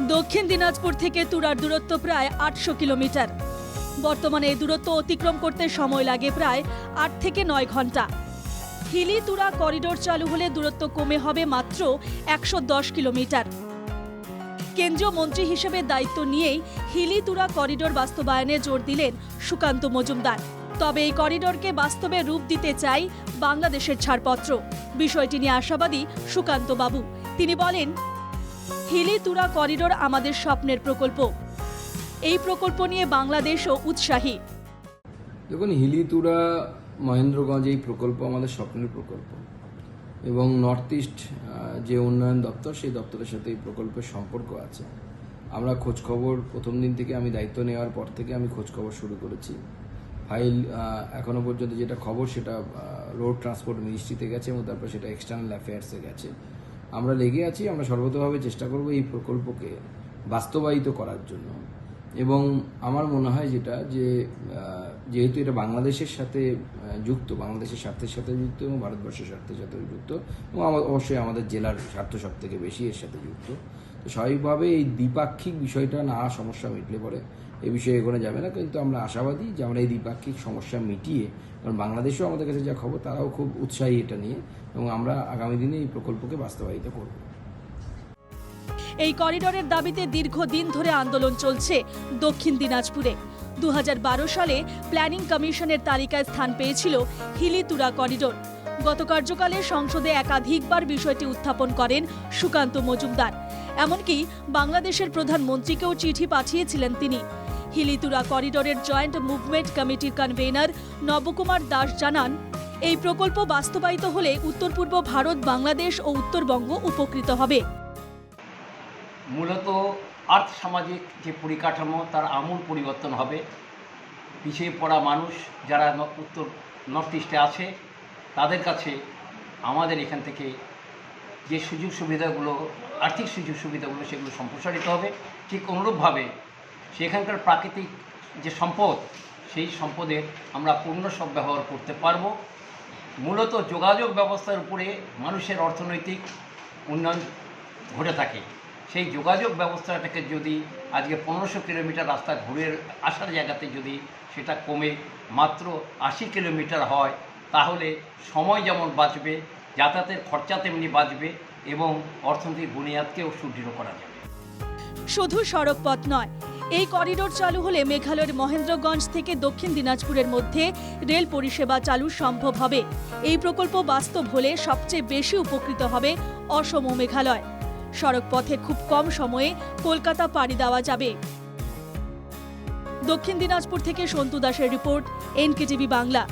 দক্ষিণ দিনাজপুর থেকে তুরার দূরত্ব প্রায় আটশো কিলোমিটার। বর্তমানে এই দূরত্ব অতিক্রম করতে সময় লাগে প্রায় আট থেকে নয় ঘণ্টা। হিলি তুরা করিডোর চালু হলে দূরত্ব কমে হবে মাত্র একশো দশ কিলোমিটার। কেন্দ্রীয় মন্ত্রী হিসেবে দায়িত্ব নিয়েই হিলি তুরা করিডোর বাস্তবায়নে জোর দিলেন সুকান্ত মজুমদার। তবে এই করিডোরকে বাস্তবে রূপ দিতে চাই বাংলাদেশের ছাড়পত্র। বিষয়টি নিয়ে আশাবাদী সুকান্ত বাবু তিনি বলেন হিলি তুরা করিডোর আমাদের স্বপ্নের প্রকল্প। এই প্রকল্প নিয়ে বাংলাদেশও উৎসাহী। দেখুন হিলিতুরা মহেন্দ্রগঞ্জ এই প্রকল্প আমাদের স্বপ্নের প্রকল্প। এবং নর্থ ইস্ট যে উন্নয়ন দপ্তর সেই দপ্তরের সাথে এই প্রকল্পের সম্পর্ক আছে। আমরা খোঁজ খবর প্রথম দিন থেকে আমি দায়িত্ব নেওয়ার পর থেকে আমি খোঁজ খবর শুরু করেছি। ফাইল আহ, এখনও পর্যন্ত যেটা খবর সেটা রোড ট্রান্সপোর্ট মিনিস্ট্রিতে গেছে এবং তারপর সেটা এক্সটার্নাল অ্যাফেয়ার্সে গেছে। আমরা লেগে আছি, আমরা সর্বতভাবে চেষ্টা করব এই প্রকল্পকে বাস্তবায়িত করার জন্য। এবং আমার মনে হয় যেটা, যে যেহেতু এটা বাংলাদেশের সাথে যুক্ত, বাংলাদেশের স্বার্থের সাথে যুক্ত এবং ভারতবর্ষের স্বার্থের সাথে যুক্ত এবং অবশ্যই আমাদের জেলার স্বার্থ সব থেকে বেশি এর সাথে যুক্ত। তো স্বাভাবিকভাবে এই দ্বিপাক্ষিক বিষয়টা না সমস্যা মিটলে পরে এই বিষয়ে এগোনো যাবে না, কিন্তু আমরা আশাবাদী যে আমরা এই দ্বিপাক্ষিক সমস্যা মিটিয়ে, কারণ বাংলাদেশেও আমাদের কাছে যা খবর, তারাও খুব উৎসাহী এটা নিয়ে, এবং আমরা আগামী দিনে এই প্রকল্পকে বাস্তবায়িত করব। এই করিডোরের দাবিতে দীর্ঘদিন ধরে আন্দোলন চলছে দক্ষিণ দিনাজপুরে। দুহাজার বারো সালে প্ল্যানিং কমিশনের তালিকায় স্থান পেয়েছিল হিলিতুরা করিডোর। গত কার্যকালে সংসদে একাধিকবার বিষয়টি উত্থাপন করেন সুকান্ত মজুমদার। এমনকি বাংলাদেশের প্রধানমন্ত্রীকেও চিঠি পাঠিয়েছিলেন তিনি। হিলিতুরা করিডোরের জয়েন্ট মুভমেন্ট কমিটির কনভেনার নবকুমার দাস জানান, এই প্রকল্প বাস্তবায়িত হলে উত্তর পূর্ব ভারত, বাংলাদেশ ও উত্তরবঙ্গ উপকৃত হবে। মূলত আর্থ সামাজিক যে পরিকাঠামো, তার আমূল পরিবর্তন হবে। পিছিয়ে পড়া মানুষ যারা উত্তর নর্থ ইস্টে আছে, তাদের কাছে আমাদের এখান থেকে যে সুযোগ সুবিধাগুলো, আর্থিক সুযোগ সুবিধাগুলো সেগুলো সম্প্রসারিত হবে। ঠিক অনুরূপভাবে সেখানকার প্রাকৃতিক যে সম্পদ, সেই সম্পদের আমরা পূর্ণ সব ব্যবহার করতে পারব। মূলত যোগাযোগ ব্যবস্থার উপরে মানুষের অর্থনৈতিক উন্নয়ন ঘটে থাকে। সেই যোগাযোগ ব্যবস্থাটাকে যদি আজকে পনেরোশো কিলোমিটার রাস্তা ঘুরে আসার জায়গাতে যদি সেটা কমে মাত্র আশি কিলোমিটার হয়, তাহলে সময় যেমন বাঁচবে, যাতায়াতের খরচা তেমনি বাঁচবে এবং অর্থনৈতিক বুনিয়াদকেও সুদৃঢ় করা যাবে। শুধু সড়ক পথ নয় এই করিডোর চালু হলে মেঘালয়ের মহেন্দ্রগঞ্জ থেকে দক্ষিণ দিনাজপুরের মধ্যে রেল পরিষেবা চালু সম্ভব হবে। এই প্রকল্প বাস্তব হলে সবচেয়ে বেশি উপকৃত হবে অসম ও মেঘালয়। সড়ক পথে খুব কম সময়ে কলকাতা পাড়ি দেওয়া যাবে। দক্ষিণ দিনাজপুর থেকে সন্তু দাসের রিপোর্ট, এনকেটিভি বাংলা।